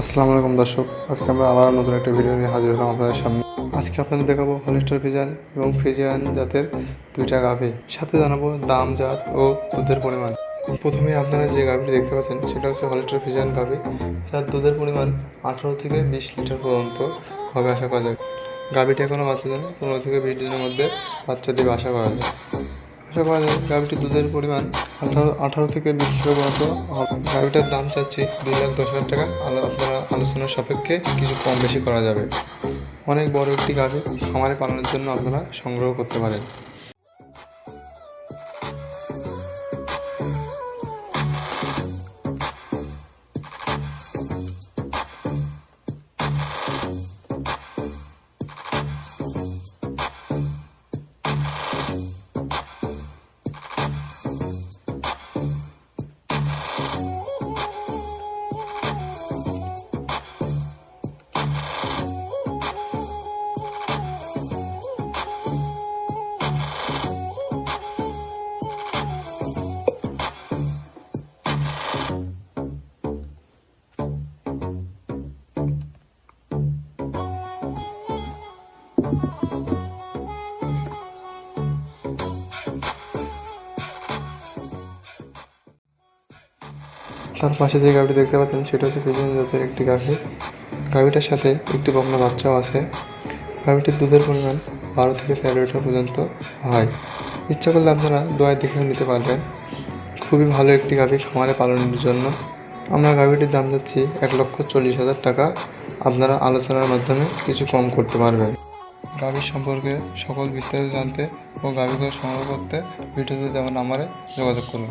আসসালামু আলাইকুম দর্শক, আজকে আমরা আবার নতুন একটা ভিডিও নিয়ে হাজির হলাম আপনাদের সামনে। আজকে আপনাদের দেখাবো হলিস্টার ফিজিয়ান এবং ফিজিয়ান জাতের দুইটা গাভী। সাথে জানাব দাম, জাত ও দুধের পরিমাণ। প্রথমে আপনারা যে গাভীটি দেখতে পাচ্ছেন, সেটা হচ্ছে হলিস্টার ফিজিয়ান গাভী। যার দুধের পরিমাণ আঠারো থেকে বিশ লিটার পর্যন্ত হবে আশা করা যায়। গাভীটি এখনও বাচ্চা দেয় পনেরো থেকে বিশ দিনের মধ্যে বাচ্চা দেবে আশা করা যায়। আশা করা যায় দুধের পরিমাণ আঠারো আঠারো থেকে বিশ হবে। গাভীটার দাম চাচ্ছি দুই লাখ দশ হাজার টাকা। আলো, আপনারা আলোচনার সাপেক্ষে কিছু কম বেশি করা যাবে। অনেক বড় একটি গাড়ি খামারে পালনের জন্য আপনারা সংগ্রহ করতে পারেন। তার পাশে যে গাভীটি দেখতে পাচ্ছেন, সেটা হচ্ছে ফিজিয়ান জাতের একটি গাভী। গাভীটার সাথে একটি বকনা বাচ্চাও আছে। গাভীটির দুধের পরিমাণ বারো থেকে তেরো লিটার পর্যন্ত হয়। ইচ্ছা করলে আপনারা দোয়ায় দেখেও নিতে পারবেন। খুবই ভালো একটি গাভী খামারে পালনের জন্য। আমরা গাভীটির দাম যাচ্ছি এক লক্ষ চল্লিশ হাজার টাকা। আপনারা আলোচনার মাধ্যমে কিছু কম করতে পারবেন। গাভীর সম্পর্কে সকল বিস্তারিত জানতে ও গাভীগুলো সংগ্রহ করতে ভিডিওতে যেমন নাম্বারে যোগাযোগ করুন।